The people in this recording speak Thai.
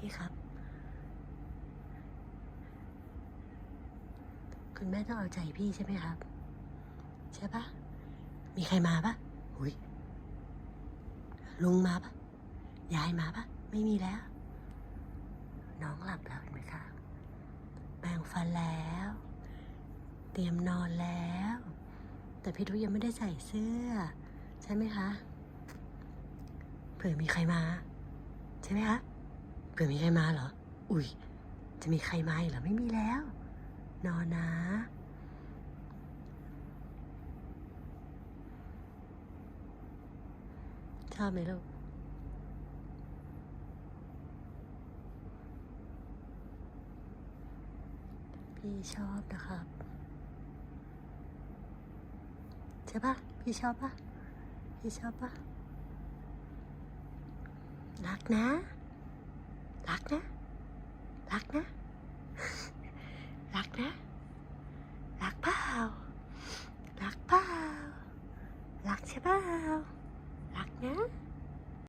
พี่ครับ คุณแม่ต้องเอาใจพี่ใช่ไหมครับ ใช่ปะมีใครมาปะหุยลุงมาปะยายมาปะไม่มีแล้ว น้องหลับแล้วเห็นไหมคะแปรงฟันแล้ว เตรียมนอนแล้ว แต่พี่ทุกยังไม่ได้ใส่เสื้อ ใช่ไหมคะเผื่อมีใครมา ใช่ไหมคะ ผื่อมีใครมาเหรอ อุ้ย จะมีใครมาอีกเหรอ ไม่มีแล้ว นอนนะ ชอบไหมลูก พี่ชอบนะครับ ใช่ปะพี่ชอบปะพี่ชอบปะรักนะ รักนะ รักนะ รักนะ รักเปล่า รักเปล่า รักใช่เปล่ารักนะ